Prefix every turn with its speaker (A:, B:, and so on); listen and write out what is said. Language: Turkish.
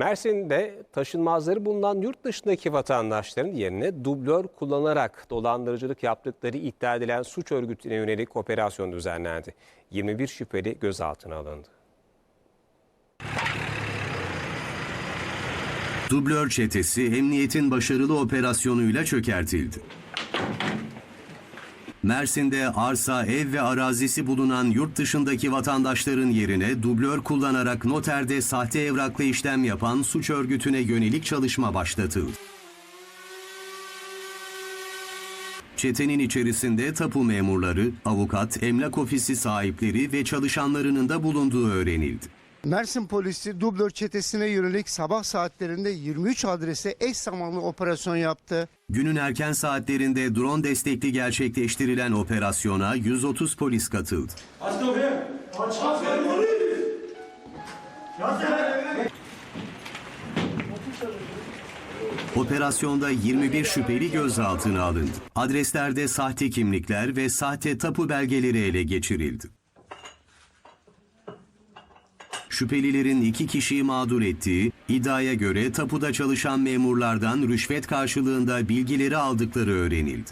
A: Mersin'de taşınmazları bulunan yurt dışındaki vatandaşların yerine dublör kullanarak dolandırıcılık yaptıkları iddia edilen suç örgütüne yönelik operasyon düzenlendi. 21 şüpheli gözaltına alındı.
B: Dublör çetesi emniyetin başarılı operasyonuyla çökertildi. Mersin'de arsa, ev ve arazisi bulunan yurt dışındaki vatandaşların yerine dublör kullanarak noterde sahte evrakla işlem yapan suç örgütüne yönelik çalışma başlatıldı. Çetenin içerisinde tapu memurları, avukat, emlak ofisi sahipleri ve çalışanlarının da bulunduğu öğrenildi.
C: Mersin polisi dublör çetesine yönelik sabah saatlerinde 23 adrese eş zamanlı operasyon yaptı.
B: Günün erken saatlerinde drone destekli gerçekleştirilen operasyona 130 polis katıldı. Operasyonda 21 şüpheli gözaltına alındı. Adreslerde sahte kimlikler ve sahte tapu belgeleri ele geçirildi. Şüphelilerin iki kişiyi mağdur ettiği, iddiaya göre tapuda çalışan memurlardan rüşvet karşılığında bilgileri aldıkları öğrenildi.